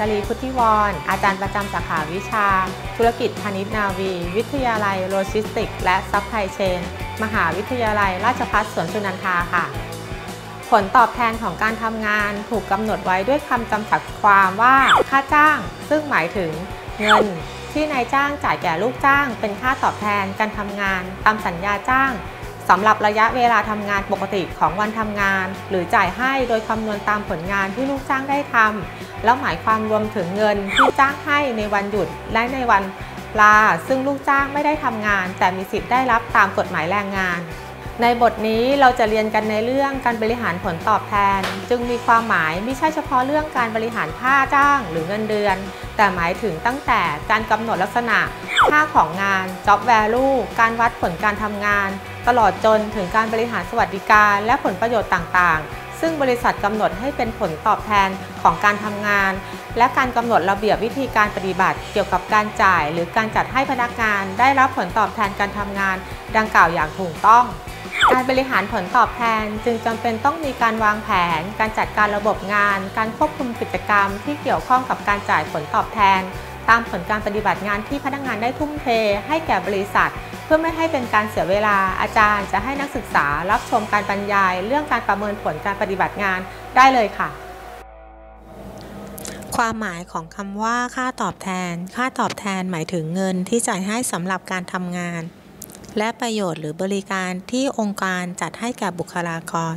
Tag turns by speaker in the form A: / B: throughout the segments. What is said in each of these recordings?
A: สุนทรีพุทธิวร อาจารย์ประจำสาขาวิชา ธุรกิจพาณิชย์นาวี วิทยาลัยโลจิสติก และซัพพลายเชน มหาวิทยาลัยราชภัฏสวนสุนันทาค่ะ ผลตอบแทนของการทำงานถูกกำหนดไว้ด้วยคำจำกัดความว่าค่าจ้าง ซึ่งหมายถึงเงินที่นายจ้างจ่ายแก่ลูกจ้าง เป็นค่าตอบแทนการทำงานตามสัญญาจ้าง สำหรับระยะเวลาทำงานปกติของวันทำงาน หรือจ่ายให้โดยคำนวณตามผลงานที่ลูกจ้างได้ทำแล้วหมายความรวมถึงเงินที่จ้างให้ในวันหยุดและในวันลาซึ่งลูกจ้างไม่ได้ทำงาน แต่มีสิทธิ์ได้รับตามกฎหมายแรงงาน ในบทนี้เราจะเรียนกันในเรื่องการบริหารผลตอบแทน จึงมีความหมายไม่ใช่เฉพาะเรื่องการบริหารค่าจ้างหรือเงินเดือน แต่หมายถึงตั้งแต่การกำหนดลักษณะ ค่าของงาน job value การวัดผลการทำงาน ตลอดจนถึงการบริหารสวัสดิการ และผลประโยชน์ต่างๆ ซึ่งบริษัทกำหนดให้เป็นผลตอบแทนของการทำงาน และการกำหนดระเบียบวิธีการปฏิบัติ เกี่ยวกับการจ่าย หรือการจัดให้พนักงาน ได้รับผลตอบแทนการทำงาน ดังกล่าวอย่างถูกต้อง การบริหารผลตอบแทนจึงจำเป็นต้องมีการวางแผน การจัดการระบบงาน การควบคุมกิจกรรม ที่เกี่ยวข้องกับการจ่ายผลตอบแทน ตามผลการปฏิบัติงานที่พนักงานได้ทุ่มเท ให้แก่บริษัท เพื่อไม่ให้เป็นการเสียเวลาอาจารย์จะให้นักศึกษารับชมการบรรยาย เรื่องการประเมินผลการปฏิบัติงานได้เลยค่ะ
B: ความหมายของคำว่าค่าตอบแทน ค่าตอบแทนหมายถึงเงินที่จ่ายให้สำหรับการทำงาน และประโยชน์หรือบริการที่องค์การจัดให้แก่บุคลากร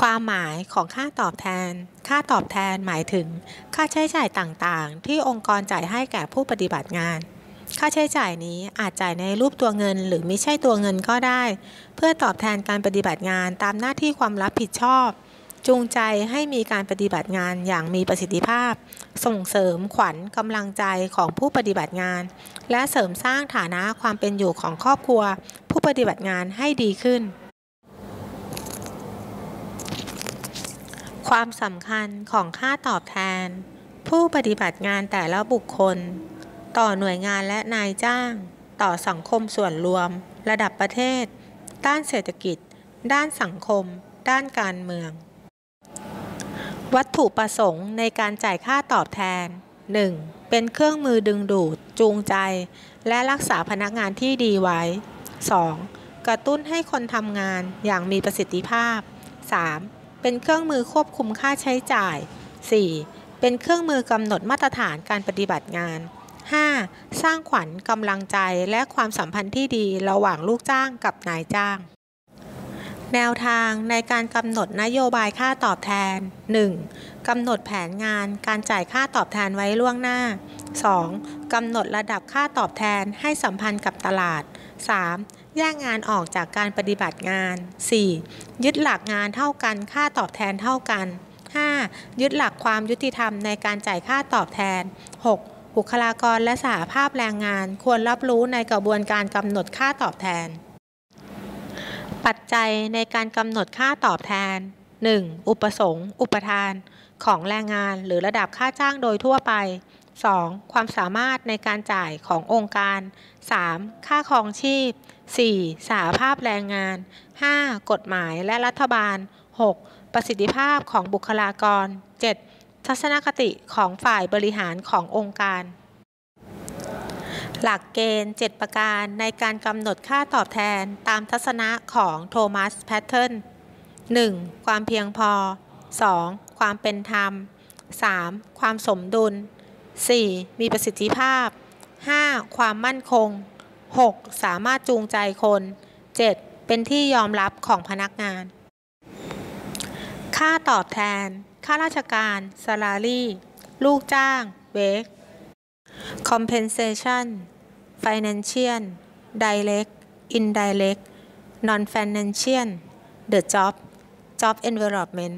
B: ความหมายของค่าตอบแทน ค่าตอบแทนหมายถึง ค่าใช้จ่ายต่างๆ ที่องค์กรจ่ายให้แก่ผู้ปฏิบัติงาน ค่าใช้จ่ายนี้อาจจ่ายในรูปตัวเงิน หรือไม่ใช่ตัวเงินก็ได้ เพื่อตอบแทนการปฏิบัติงานตามหน้าที่ความรับผิดชอบ จูงใจให้มีการปฏิบัติงานอย่างมีประสิทธิภาพ ส่งเสริมขวัญกำลังใจของผู้ปฏิบัติงาน และเสริมสร้างฐานะความเป็นอยู่ของครอบครัว ผู้ปฏิบัติงานให้ดีขึ้น ความสำคัญของค่าตอบแทน ผู้ปฏิบัติงานแต่ละบุคคล ต่อหน่วยงานและนายจ้าง ต่อสังคมส่วนรวม ระดับประเทศ ด้านเศรษฐกิจ ด้านสังคม ด้านการเมือง วัตถุประสงค์ในการจ่ายค่าตอบแทน 1. เป็นเครื่องมือดึงดูด จูงใจ และรักษาพนักงานที่ดีไว้ 2. กระตุ้นให้คนทำงานอย่างมีประสิทธิภาพ 3. เป็นเครื่องมือควบคุมค่าใช้จ่าย 4. เป็นเครื่องมือกำหนดมาตรฐานการปฏิบัติงาน 5. สร้างขวัญกำลังใจและความสัมพันธ์ที่ดีระหว่างลูกจ้างกับนายจ้าง แนวทางในการกำหนดนโยบายค่าตอบแทน 1. กำหนดแผนงานการจ่ายค่าตอบแทนไว้ล่วงหน้า 2. กำหนดระดับค่าตอบแทนให้สัมพันธ์กับตลาด 3. แยกงานออกจากการปฏิบัติงาน 4. ยึดหลักงานเท่ากันค่าตอบแทนเท่ากัน 5. ยึดหลักความยุติธรรมในการจ่ายค่าตอบแทน 6. บุคลากรและสหภาพแรงงานควรรับรู้ในกระบวนการกำหนดค่าตอบแทน ปัจจัยในการกำหนดค่าตอบแทน 1. อุปสงค์ อุปทาน ของแรงงานหรือระดับค่าจ้างโดยทั่วไป 2. ความสามารถในการจ่ายขององค์การ 3. ค่าครองชีพ 4. สหภาพแรงงาน 5. กฎหมายและรัฐบาล 6. ประสิทธิภาพของบุคลากร 7. ทัศนคติของฝ่ายบริหารขององค์การ หลักเกณฑ์ 7 ประการในการกำหนดค่าตอบแทนตามทัศนะของโทมัสแพทเทิร์น 1. ความเพียงพอ 2. ความเป็นธรรม 3. ความสมดุล 4. มีประสิทธิภาพ 5. ความมั่นคง 6. สามารถจูงใจคน 7. เป็นที่ยอมรับของพนักงาน ค่าตอบแทน ค่าราชการ salary ลูกจ้าง wage compensation financial direct indirect non financial the job job environment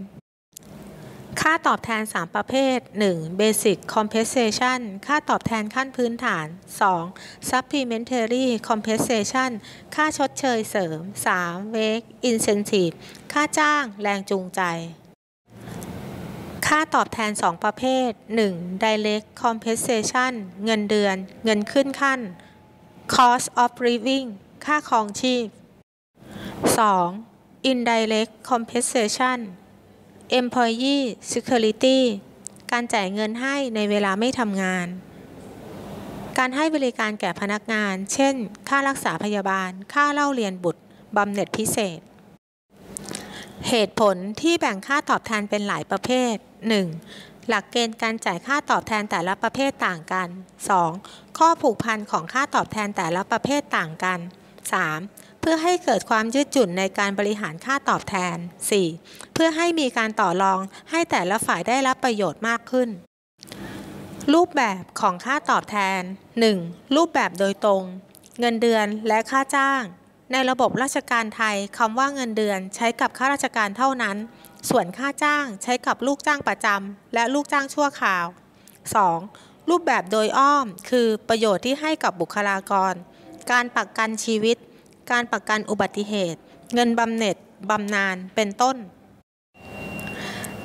B: ค่าตอบแทน 3 ประเภท 1. Basic Compensation ค่าตอบแทนขั้นพื้นฐาน 2. Supplementary Compensation ค่าชดเชยเสริม 3. Wage Incentive ค่าจ้างแรงจูงใจ ค่าตอบแทน 2 ประเภท 1. Direct Compensation เงินเดือน เงินขึ้นขั้น Cost of Living ค่าครองชีพ 2. Indirect Compensation Employee Security การจ่ายเงินให้ในเวลาไม่ทำงาน การให้บริการแก่พนักงาน เช่น ค่ารักษาพยาบาล ค่าเล่าเรียนบุตรบำเหน็จพิเศษ เหตุผลที่แบ่งค่าตอบแทนเป็นหลายประเภท 1. หลักเกณฑ์การจ่ายค่าตอบแทนแต่ละประเภทต่างกัน 2. ข้อผูกพันของค่าตอบแทนแต่ละประเภทต่างกัน 3. เพื่อให้เกิดความยืดหยุ่นในการบริหารค่าตอบแทน 4. เพื่อให้มีการต่อรองให้แต่ละฝ่ายได้รับประโยชน์มากขึ้น รูปแบบของค่าตอบแทน 1. รูปแบบโดยตรง เงินเดือนและค่าจ้าง ในระบบราชการไทยคำว่าเงินเดือนใช้กับข้าราชการเท่านั้น ส่วนค่าจ้างใช้กับลูกจ้างประจำและลูกจ้างชั่วคราว 2. รูปแบบโดยอ้อม คือประโยชน์ที่ให้กับบุคลากร การประกันชีวิต การประกันอุบัติเหตุ เงินบำเหน็จบำนาญเป็นต้น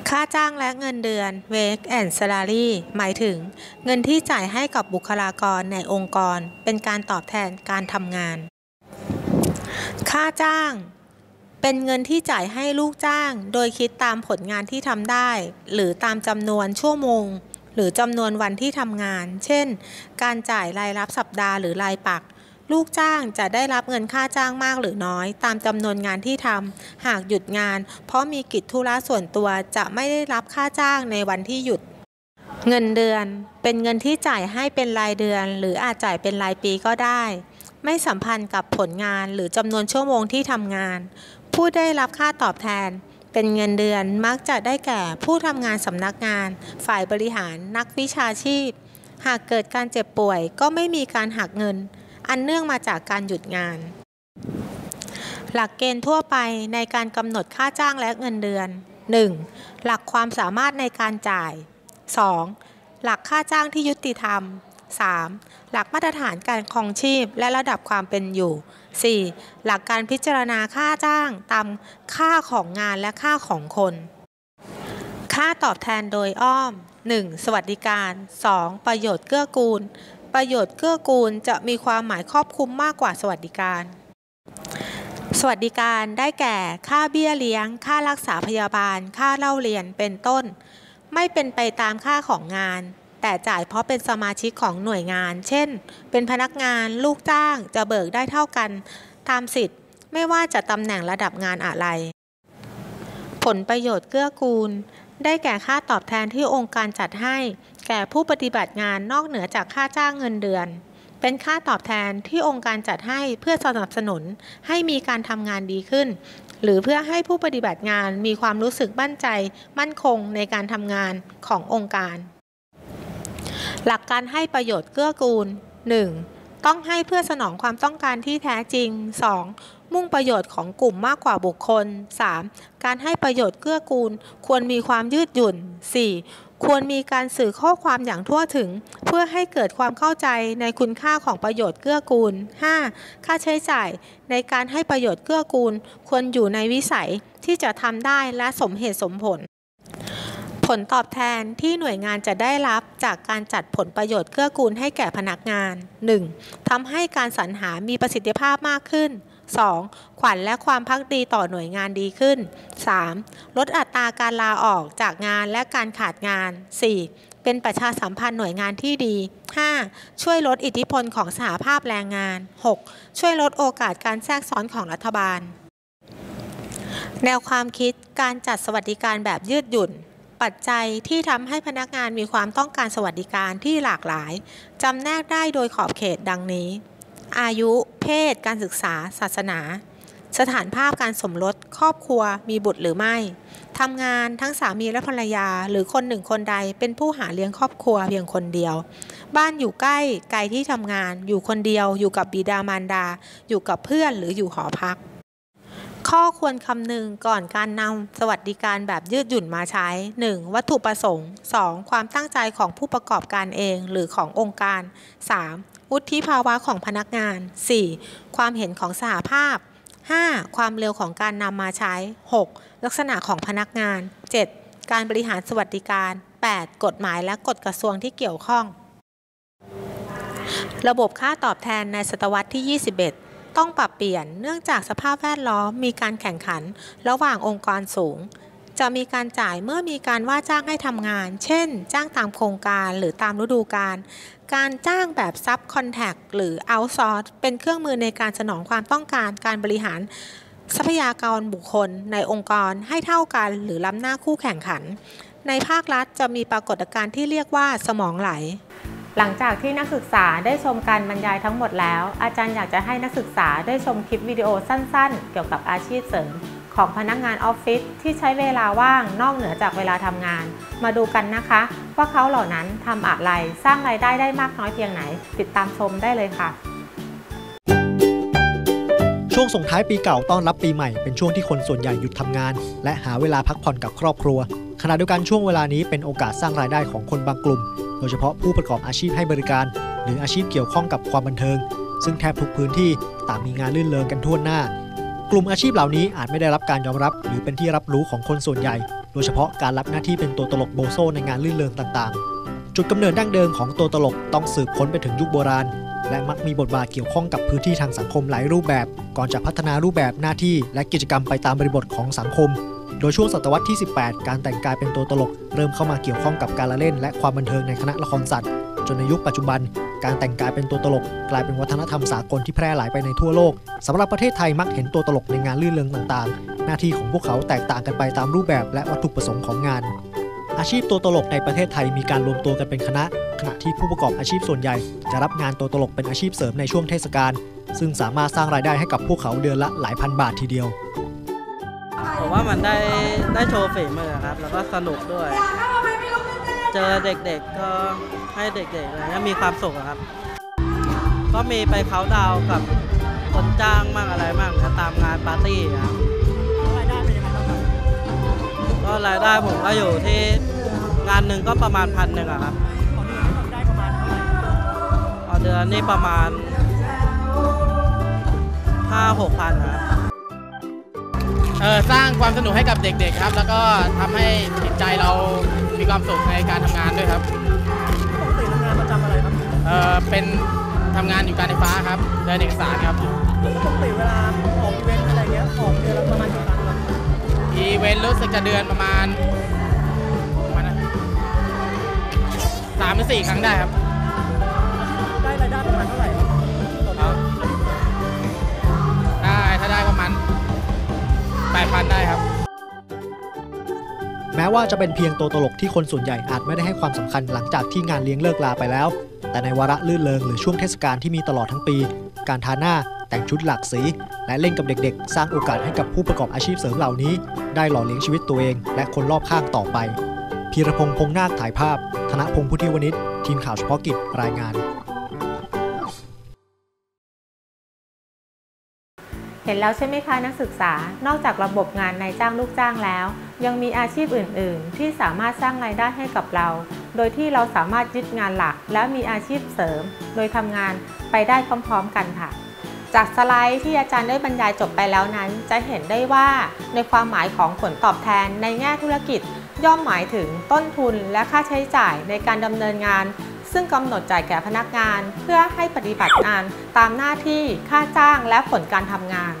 B: ค่าจ้างและเงินเดือน wage and salary หมายถึง เงินที่จ่ายให้กับบุคลากรในองค์กร เป็นการตอบแทนการทำงาน ค่าจ้าง เป็นเงินที่จ่ายให้ลูกจ้าง โดยคิดตามผลงานที่ทำได้ หรือตามจำนวนชั่วโมง หรือจำนวนวันที่ทำงาน เช่น การจ่ายรายรับสัปดาห์หรือรายปัก ลูกจ้างจะได้รับเงินค่าจ้างมากหรือน้อย ตามจำนวนงานที่ทำหากหยุดงาน เพราะมีกิจธุระส่วนตัวจะไม่ได้รับค่าจ้างในวันที่หยุดเงินเดือนเป็นเงินที่จ่ายให้เป็นรายเดือน หรืออาจจ่ายเป็นรายปีก็ได้ ไม่สัมพันธ์กับผลงานหรือจำนวนชั่วโมงที่ทำงาน ผู้ได้รับค่าตอบแทนเป็นเงินเดือนมักจะได้แก่ผู้ทำงานสำนักงาน ฝ่ายบริหารนักวิชาชีพ หากเกิดการเจ็บป่วยก็ไม่มีการหักเงิน อันเนื่องมาจากการหยุดงาน หลักเกณฑ์ทั่วไปในการกำหนดค่าจ้างและเงินเดือน 1. หลักความสามารถในการจ่าย 2. หลักค่าจ้างที่ยุติธรรม 3. หลักมาตรฐานการครองชีพและระดับความเป็นอยู่ 4. หลักการพิจารณาค่าจ้างตามค่าของงานและค่าของคน ค่าตอบแทนโดยอ้อม 1. สวัสดิการ 2. ประโยชน์เกื้อกูล ประโยชน์เกื้อกูลจะมีความหมายครอบคลุมมากกว่าสวัสดิการ สวัสดิการได้แก่ค่าเบี้ยเลี้ยง ค่ารักษาพยาบาล ค่าเล่าเรียนเป็นต้น ไม่เป็นไปตามค่าของงาน แต่จ่ายเพราะเป็นสมาชิกของหน่วยงาน เช่น เป็นพนักงานลูกจ้างจะเบิกได้เท่ากัน ตามสิทธิ์ ไม่ว่าจะตำแหน่งระดับงานอะไร ผลประโยชน์เกื้อกูล ได้แก่ค่าตอบแทนที่องค์การจัดให้ แก่ผู้ปฏิบัติงานนอกเหนือจากค่าจ้างเงินเดือน เป็นค่าตอบแทนที่องค์การจัดให้เพื่อสนับสนุนให้มีการทำงานดีขึ้นหรือเพื่อให้ผู้ปฏิบัติงานมีความรู้สึกมั่นใจ มั่นคงในการทำงานขององค์การ หลักการให้ประโยชน์เกื้อกูล 1. ต้องให้เพื่อสนองความต้องการที่แท้จริง 2. มุ่งประโยชน์ของกลุ่มมากกว่าบุคคล 3. การให้ประโยชน์เกื้อกูล ควรมีความยืดหยุ่น 4. ควรมีการสื่อข้อความอย่างทั่วถึง เพื่อให้เกิดความเข้าใจในคุณค่าของประโยชน์เกื้อกูล 5. ค่าใช้จ่ายในการให้ประโยชน์เกื้อกูล ควรอยู่ในวิสัยที่จะทำได้และสมเหตุสมผล ผลตอบแทนที่หน่วยงานจะได้รับจากการจัดผลประโยชน์เกื้อกูลให้แก่พนักงาน 1. ทำให้การสรรหามีประสิทธิภาพมากขึ้น 2. ขวัญและความพักดีต่อหน่วยงานดีขึ้น 3. ลดอัตราการลาออกจากงานและการขาดงาน 4. เป็นประชาสัมพันธ์หน่วยงานที่ดี 5. ช่วยลดอิทธิพลของสหภาพแรงงาน 6. ช่วยลดโอกาสการแทรกซ้อนของรัฐบาล แนวความคิดการจัดสวัสดิการแบบยืดหยุ่น ปัจจัยที่ทำให้พนักงานมีความต้องการสวัสดิการที่หลากหลายจำแนกได้โดยขอบเขตดังนี้ อายุ เพศ การศึกษา ศาสนา สถานภาพการสมรส ครอบครัว มีบุตรหรือไม่ทำงานทั้งสามีและภรรยาหรือคนหนึ่งคนใดเป็นผู้หาเลี้ยงครอบครัวเพียงคนเดียว บ้านอยู่ใกล้ไกลที่ทำงาน อยู่คนเดียว อยู่กับบิดามารดา อยู่กับเพื่อนหรืออยู่หอพัก ข้อควรคำนึงก่อนการนำสวัสดิการแบบยืดหยุ่นมาใช้ 1. วัตถุประสงค์ 2. ความตั้งใจของผู้ประกอบการเองหรือขององค์การ 3. วุฒิภาวะของพนักงาน 4. ความเห็นของสหภาพ 5. ความเร็วของการนำมาใช้ 6. ลักษณะของพนักงาน 7. การบริหารสวัสดิการ 8. กฎหมายและกฎกระทรวงที่เกี่ยวข้อง ระบบค่าตอบแทนในศตวรรษที่ 21 ต้องปรับเปลี่ยนเนื่องจากสภาพแวดล้อมมีการแข่งขัน ระหว่างองค์กรสูง
C: จะมีการจ่ายเมื่อมีการว่าจ้างให้ทำงาน เช่น จ้างตามโครงการหรือตามฤดูกาลการจ้างแบบซับคอนแทคหรือเอาซอร์สเป็นเครื่องมือในการสนองความต้องการการบริหาร ทรัพยากรบุคคลในองค์กรให้เท่ากัน หรือล้ำหน้าคู่แข่งขัน ในภาครัฐจะมีปรากฏการณ์ที่เรียกว่าสมองไหล
B: หลังจากที่นักศึกษาได้ชมการบรรยายทั้งหมดแล้ว อาจารย์อยากจะให้นักศึกษาได้ชมคลิปวิดีโอสั้นๆ เกี่ยวกับอาชีพเสริม ของพนักงานออฟฟิศที่ใช้เวลาว่างนอกเหนือจากเวลาทำงาน มาดูกันนะคะว่าเขาเหล่านั้นทำอะไรสร้างรายได้ได้มากน้อยเพียงไหน ติดตามชมได้เลยค่ะ
D: ช่วงส่งท้ายปีเก่าต้อนรับปีใหม่เป็นช่วงที่คนส่วนใหญ่หยุดทำงาน และหาเวลาพักผ่อนกับครอบครัว ขณะเดียวกันช่วงเวลานี้เป็นโอกาสสร้างรายได้ของคนบางกลุ่ม โดยเฉพาะผู้ประกอบอาชีพให้บริการ หรืออาชีพเกี่ยวข้องกับความบันเทิง ซึ่งแทบทุกพื้นที่ต่างมีงานลื่นเลงกันทั่วหน้า กลุ่มอาชีพเหล่านี้อาจไม่ได้รับการยอมรับ หรือเป็นที่รับรู้ของคนส่วนใหญ่ โดยเฉพาะการรับหน้าที่เป็นตัวตลกโบโซในงานลื่นเลงต่างๆ จุดกำเนิดดั้งเดิมของตัวตลกต้องสืบค้นไปถึงยุคโบราณ และมักมีบทบาทเกี่ยวข้องกับพื้นที่ทางสังคมหลายรูปแบบ ก่อนจะพัฒนารูปแบบหน้าที่และกิจกรรมไปตามบริบทของสังคม ดยช่วงศตวรรษที่ 18 การแต่งกายเป็นตัวตลก เริ่มเข้ามาเกี่ยวข้องกับการละเล่น และความบันเทิงในคณะละครสัตว์ จนในยุคปัจจุบัน การแต่งกายเป็นตัวตลก กลายเป็นวัฒนธรรมสากลที่แพร่หลายไปในทั่วโลกสำหรับประเทศไทยมักเห็นตัวตลกในงานลื่นเริงต่างๆ หน้าที่ของพวกเขาแตกต่างกันไปตามรูปแบบและวัตถุประสงค์ของงาน อาชีพตัวตลกในประเทศไทยมีการรวมตัวกันเป็นคณะ ขณะที่ผู้ประกอบอาชีพส่วนใหญ่ จะรับงานตัวตลกเป็นอาชีพเสริมในช่วงเทศกาลซึ่งสามารถสร้างรายได้ให้กับพวกเขาเดือนละหลายพันบาททีเดียว
E: ว่ามันได้ได้โชว์ฝีมือครับ แล้วก็สนุกด้วย เจอเด็กๆก็ให้เด็กๆอะไรเงี้ยมีความสุขอะครับ ก็มีไปเขาดาวกับคนจ้างมั่งอะไรมั่งนะตามงานปาร์ตี้ครับรายได้เป็นยังไงบ้างครับก็รายได้ผมก็อยู่ที่งานหนึ่งก็ประมาณพันหนึ่งอะครับต่อเดือนนี่ประมาณห้าหกพันครับ
F: ออสร้างความสนุกให้กับเด็กๆครับ แล้วก็ทำให้จิตใจเรามีความสุขในการทำงานด้วยครับ
E: ปกติทำงานประจำอะไรครับ
F: เออเป็นทำงานอยู่การไฟฟ้าครับเดินเอกสารครับ
E: ปกติเวลาออกอีเวนต์อะไรเงี้ยออกเดือนละประมาณกี่ครั้งครับ
F: อีเวนต์รู้สึกจะเดือนประมาณประมาณสามหรือสี่ครั้งได้ครับ
E: ได้รายได้ประมาณเท่าไหร่ครับ 8,000
F: ได้ครับ
D: แม้ว่าจะเป็นเพียงตัวตลกที่คนส่วนใหญ่อาจไม่ได้ให้ความสำคัญหลังจากที่งานเลี้ยงเลิกลาไปแล้ว แต่ในวาระลื่นเลงหรือช่วงเทศกาลที่มีตลอดทั้งปี การทาหน้า แต่งชุดหลากสี และเล่นกับเด็กๆ สร้างโอกาสให้กับผู้ประกอบอาชีพเสริมเหล่านี้ ได้หล่อเลี้ยงชีวิตตัวเอง และคนรอบข้างต่อไปพีรพงษ์พงนาคถ่ายภาพ ธนพงษ์พุทธิวณิชทีมข่าวเฉพาะกิจรายงาน
B: เห็นแล้วใช่ไหมคะนักศึกษานอกจากระบบงานนายจ้างลูกจ้างแล้ว ยังมีอาชีพอื่น ๆ ที่สามารถสร้างรายได้ให้กับเรา โดยที่เราสามารถยึดงานหลัก และมีอาชีพเสริม โดยทำงานไปได้พร้อม ๆ กันค่ะ จากสไลด์ที่อาจารย์ได้บรรยายจบไปแล้วนั้น จะเห็นได้ว่าในความหมายของผลตอบแทนในแง่ธุรกิจ ย่อมหมายถึงต้นทุนและค่าใช้จ่ายในการดำเนินงาน ซึ่งกำหนดจ่ายแก่พนักงาน เพื่อให้ปฏิบัติงานตามหน้าที่ค่าจ้างและผลการทำงาน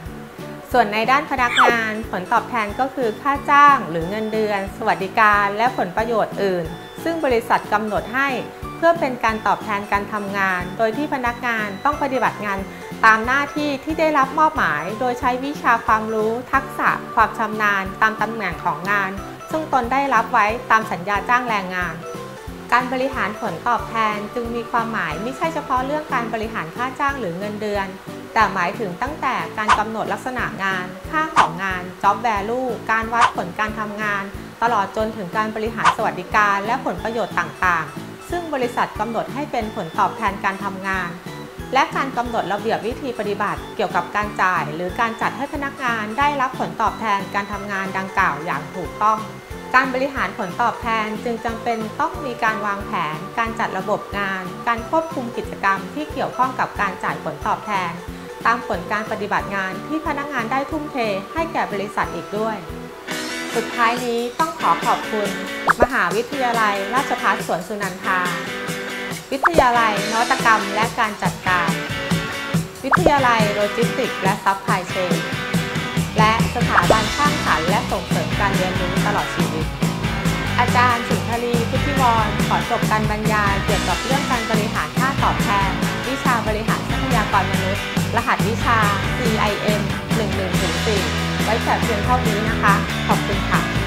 B: ส่วนในด้านพนักงาน ผลตอบแทนก็คือค่าจ้างหรือเงินเดือน สวัสดิการและผลประโยชน์อื่น ซึ่งบริษัทกำหนดให้เพื่อเป็นการตอบแทนการทำงาน โดยที่พนักงานต้องปฏิบัติงานตามหน้าที่ที่ได้รับมอบหมาย โดยใช้วิชาความรู้ ทักษะ ความชำนาญ ตามตำแหน่งของงาน ซึ่งตนได้รับไว้ตามสัญญาจ้างแรงงาน การบริหารผลตอบแทนจึงมีความหมายไม่ใช่เฉพาะเรื่องการบริหารค่าจ้างหรือเงินเดือน แต่หมายถึงตั้งแต่การกำหนดลักษณะงาน ค่าของงาน job value การวัดผลการทำงาน ตลอดจนถึงการบริหารสวัสดิการและผลประโยชน์ต่างๆ ซึ่งบริษัทกำหนดให้เป็นผลตอบแทนการทำงาน และการกำหนดระเบียบวิธีปฏิบัติ เกี่ยวกับการจ่าย หรือการจัดให้พนักงานได้รับผลตอบแทนการทำงานดังกล่าวอย่างถูกต้อง การบริหารผลตอบแทนจึงจำเป็นต้องมีการวางแผน การจัดระบบงาน การควบคุมกิจกรรมที่เกี่ยวข้องกับการจ่ายผลตอบแทน ตามผลการปฏิบัติงานที่พนักงานได้ทุ่มเทให้แก่บริษัทอีกด้วย สุดท้ายนี้ต้องขอขอบคุณ มหาวิทยาลัย ราชภัฏสวนสุนันทา วิทยาลัยนวัตกรรมและการจัดการ วิทยาลัยโลจิสติกส์และซัพพลายเชน และสถาบันสร้างสรรค์และส่งเสริมการเรียนรู้ตลอดชีวิต อาจารย์สุนทรีพุทธิวรขอจบการบรรยายเกี่ยวกับเรื่องการบริหารค่าตอบแทน วิชาบริหารทรัพยากรมนุษย์ รหัสวิชา CIM 1104ไว้แต่เพียงเท่านี้นะคะ ขอบคุณค่ะ